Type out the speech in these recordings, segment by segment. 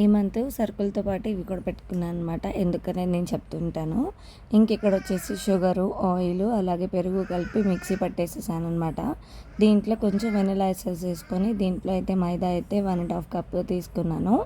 ఈ మంత్ సరుకులతో పాటు ఇవి కూడా పెట్టుకున్నాను అనమాట ఎందుకనే నేను చెప్తుంటాను. ఇంక ఇక్కడ వచ్చేసి షుగరు ఆయిల్ అలాగే పెరుగు కలిపి మిక్సీ పట్టేసేసాను అనమాట దీంట్లో కొంచెం వెనిలా ఎసెన్స్ వేసుకొని దీంట్లో అయితే మైదా అయితే వన్ అండ్ హాఫ్ కప్ తీసుకున్నాను.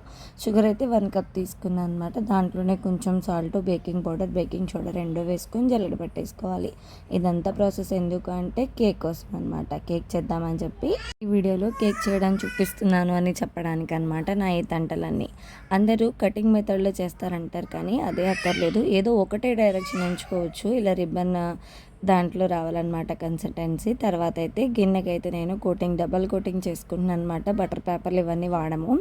షుగర్ అయితే వన్ కప్ తీసుకున్నాను అనమాట దాంట్లోనే కొంచెం salt baking powder baking soda రెండు వేసుకొని జల్లెడ పెట్టేసుకోవాలి. ఇదంతా ప్రాసెస్ ఎందుకు అంటే కేక్ కోసం అనమాట కేక్ చేద్దామని చెప్పి ఈ వీడియోలో కేక్ చేయడానికి చూపిస్తున్నాను అని చెప్పడానికి అనమాట నా ఈ తంటలన్నీ. అందరూ కటింగ్ మెథడ్లో చేస్తారంటారు కానీ అదే అక్కర్లేదు. ఏదో ఒకటే డైరెక్షన్ ఎంచుకోవచ్చు. ఇలా రిబ్బన్ దాంట్లో రావాలన్నమాట కన్సిస్టెన్సీ తర్వాత అయితే గిన్నెకి అయితే నేను కోటింగ్ డబల్ కోటింగ్ చేసుకుంటున్నాను అనమాట బటర్ పేపర్లు ఇవన్నీ వాడము.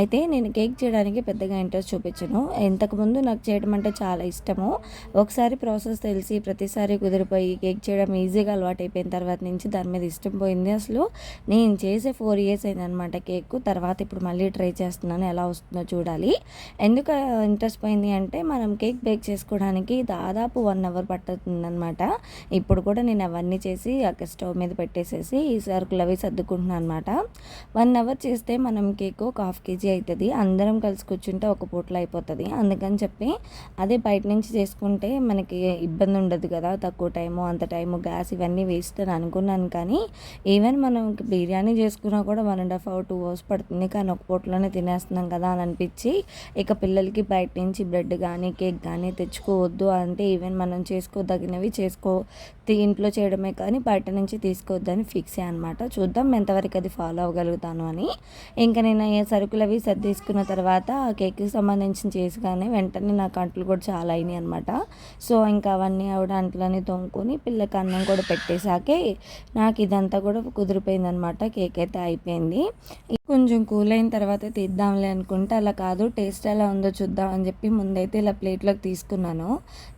అయితే నేను కేక్ చేయడానికి పెద్దగా ఇంట్రెస్ట్ చూపించను. ఇంతకుముందు నాకు చేయడం అంటే చాలా ఇష్టము. ఒకసారి ప్రాసెస్ తెలిసి ప్రతిసారి కుదిరిపోయి కేక్ చేయడం ఈజీగా అలవాటు అయిపోయిన తర్వాత నుంచి దాని మీద ఇష్టం పోయింది. అసలు నేను చేసే ఫోర్ ఇయర్స్ అయిందనమాట కేక్. తర్వాత ఇప్పుడు మళ్ళీ ట్రై చేస్తున్నాను. ఎలా వస్తుందో చూడాలి. ఎందుకు ఇంట్రెస్ట్ పోయింది అంటే మనం కేక్ బేక్ చేసుకోవడానికి దాదాపు వన్ అవర్ పట్టుతుంది అనమాట ఇప్పుడు కూడా నేను అవన్నీ చేసి అక్కడ స్టవ్ మీద పెట్టేసేసి ఈ సరుకులు అవి సర్దుకుంటున్నాను అనమాట వన్ అవర్ చేస్తే మనం కేక్ ఒక హాఫ్ కేజీ అవుతుంది అందరం కలిసి కూర్చుంటే ఒక పూటలో అయిపోతుంది. అందుకని చెప్పి అదే బయట నుంచి చేసుకుంటే మనకి ఇబ్బంది ఉండదు కదా. తక్కువ టైము అంత టైము గ్యాస్ ఇవన్నీ వేస్ట్ అని అనుకున్నాను కానీ ఈవెన్ మనం బిర్యానీ చేసుకున్నా కూడా one and half hour two hours పడుతుంది. కానీ ఒక పూటలోనే తినేస్తున్నాం కదా అని అనిపించి ఇక పిల్లలకి బయట నుంచి బ్రెడ్ కానీ కేక్ కానీ తెచ్చుకోవద్దు అంటే ఈవెన్ మనం చేసుకోదగినవి చేసుకో ఇంట్లో చేయడమే కానీ బయట నుంచి తీసుకోవద్దని ఫిక్స్ అనమాట చూద్దాం ఎంతవరకు అది ఫాలో అవ్వగలుగుతాను అని. ఇంకా నేను ఏ సరుకులు అవి తీసుకున్న తర్వాత ఆ కేక్కి సంబంధించిన చేసి కానీ వెంటనే నాకు అంట్లు కూడా చాలా అయినాయి అనమాట సో ఇంకా అవన్నీ ఆవిడ అంట్లని తోముకొని పిల్లకి అన్నం కూడా పెట్టేశాకే నాకు ఇదంతా కూడా కుదిరిపోయింది అనమాట కేక్ అయితే అయిపోయింది. కొంచెం కూల్ అయిన తర్వాత తీద్దాంలే అనుకుంటే అలా కాదు టేస్ట్ ఎలా ఉందో చూద్దాం అని చెప్పి ముందైతే ఇలా ప్లేట్లోకి తీసుకున్నాను.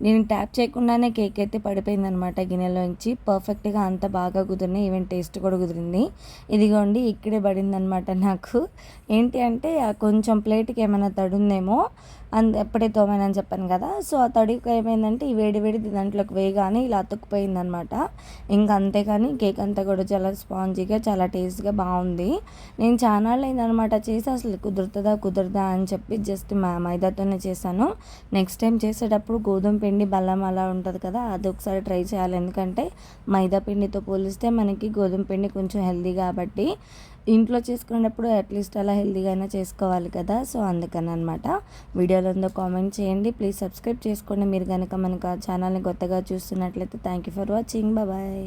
నేను ట్యాప్ చేయకుండానే కేక్ అయితే పడిపోయింది అనమాట గిన్నెలోంచి పర్ఫెక్ట్గా అంత బాగా కుదిరినాయి ఈవెన్ టేస్ట్ కూడా కుదిరింది. ఇదిగోండి ఇక్కడే పడింది అనమాట నాకు. ఏంటి అంటే కొంచెం ప్లేట్కి ఏమైనా తడుందేమో అంత ఎప్పుడే తోమేనని చెప్పాను కదా. సో ఆ తడికి ఏమైందంటే ఈ వేడి వేడి దాంట్లోకి వేయగానే ఇలా అతుక్కుపోయింది అనమాట ఇంకా అంతేకాని కేక్ అంతా కూడా చాలా స్పాంజీగా చాలా టేస్ట్గా బాగుంది. నేను చాలా అయిందనమాట చేసి అసలు కుదురుతుందా కుదరదా అని చెప్పి జస్ట్ మా మైదాతోనే చేశాను. నెక్స్ట్ టైం చేసేటప్పుడు గోధుమ పిండి బెల్లం అలా ఉంటుంది కదా అది ఒకసారి ట్రై చేయాలి. ఎందుకంటే మైదా పిండితో పోలిస్తే మనకి గోధుమ పిండి కొంచెం హెల్దీ కాబట్టి ఇంట్లో చేసుకునేటప్పుడు అట్లీస్ట్ అలా హెల్తీగా చేసుకోవాలి కదా. సో అందుకని అనమాట వీడియోలో ఉందో కామెంట్ చేయండి. ప్లీజ్ సబ్స్క్రైబ్ చేసుకోండి. మీరు కనుక మనకు ఆ ఛానల్ని కొత్తగా చూస్తున్నట్లయితే thank you for watching bye